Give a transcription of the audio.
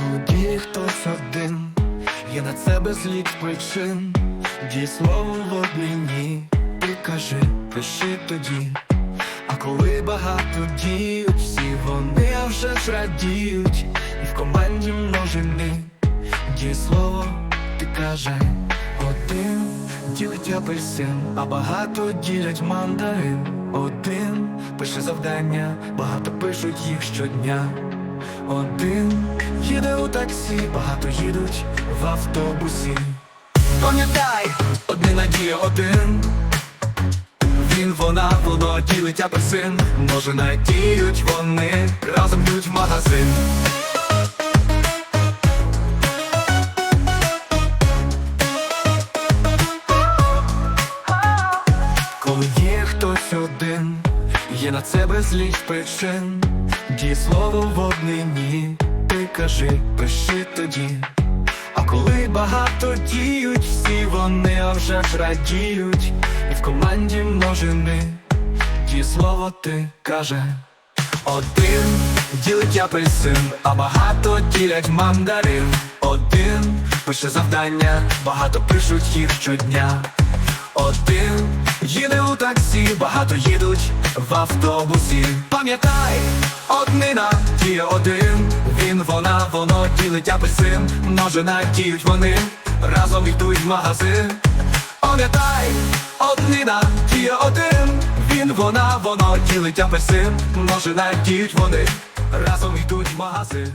Тоді хтось один, є на це безліч причин, дієслово в однині, ти кажи, пиши тоді. А коли багато діють, всі вони вже ж радіють, і в команді множини дієслово ти каже один ділить апельсин, а багато ділять мандарин. Один пише завдання, багато пишуть їх щодня. Один їде у таксі, багато їдуть в автобусі. Пам'ятай, одне надія один. Він, вона, воно ділить апельсин Може надіють вони, разом йдуть в магазин Коли є хтось один, є на це безліч причин Дієслово в однині, ти кажи, пиши тоді. А коли багато діють, всі вони вже ж радіють. І в команді множини. Дієслово ти каже. Один ділить апельсин, а багато ділять мандарин. Один пише завдання, багато пишуть їх щодня. Один їде у таксі, багато їдуть в автобусі. Пам'ятай, однина діє один. Він, вона, воно ділить апельсин. Може діють вони, разом йдуть в магазин. Пам'ятай, однина діє один. Він, вона, воно ділить апельсин. Може діють вони, разом йдуть в магазин.